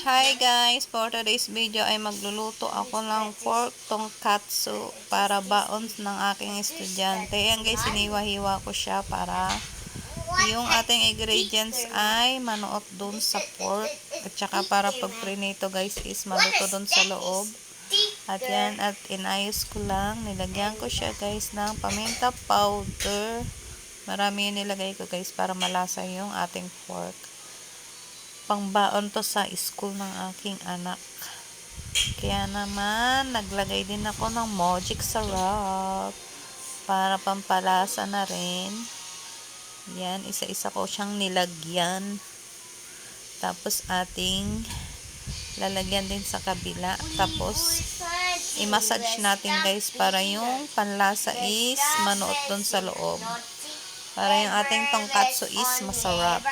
Hi guys, for today's video ay magluluto ako ng pork tonkatsu para baon ng aking estudyante. Ayan guys, siniwa-hiwa ko siya para yung ating ingredients ay manuot dun sa pork. At saka para pag prinito guys is maluto dun sa loob. At yan, at inayos ko lang. Nilagyan ko siya guys ng paminta powder. Marami yung nilagay ko guys para malasa yung ating pork pangbaon to sa school ng aking anak. Kaya naman, naglagay din ako ng Mojic Sarap para pampalasa na rin. Yan, isa-isa ko siyang nilagyan. Tapos ating lalagyan din sa kabila. Tapos, i-massage natin guys para yung panlasa is manuot dun sa loob. Para yung ating tongkatsu is masarap.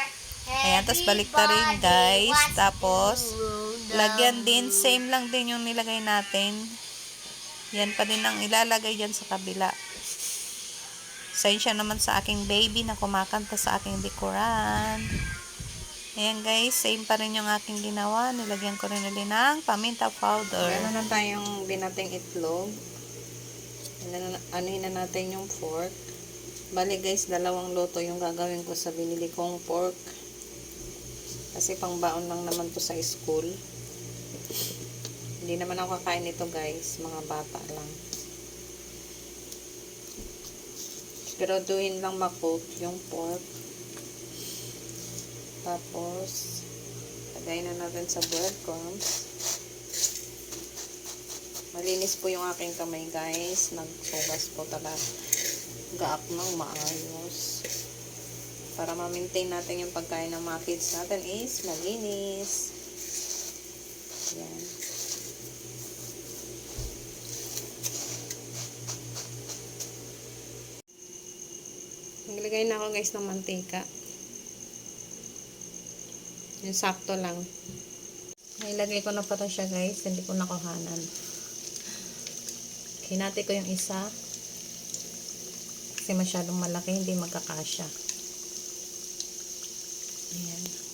Ayan, tapos balik na rin guys. Tapos, lagyan din. Same lang din yung nilagay natin. Yan pa din ang ilalagay dyan sa kabila. Sensya naman sa aking baby na kumakanta sa aking likuran. Ayan guys, same pa rin yung aking ginawa. Nilagyan ko rin ulit ng paminta powder. Meron na tayong binating itlog. Anuhin na natin yung pork. Bali guys, dalawang luto yung gagawin ko sa binili kong pork. Kasi pangbaon lang naman to sa school. Hindi naman ako kakain nito guys. Mga bata lang. Siguraduhin lang makook yung pork. Tapos, lagay na natin sa breadcrumbs. Malinis po yung aking kamay guys. Nagsugas po talaga. Gaak ng maayos. Para ma-maintain natin yung pagkain ng mga kids natin is malinis. Yan. Naglagay na ako guys ng mantika. Yung sakto lang. Nailagay ko na pala siya guys. Hindi ko nakuhanan. Hinati ko yung isa. Kasi masyadong malaki. Hindi magkakasya. Ayan.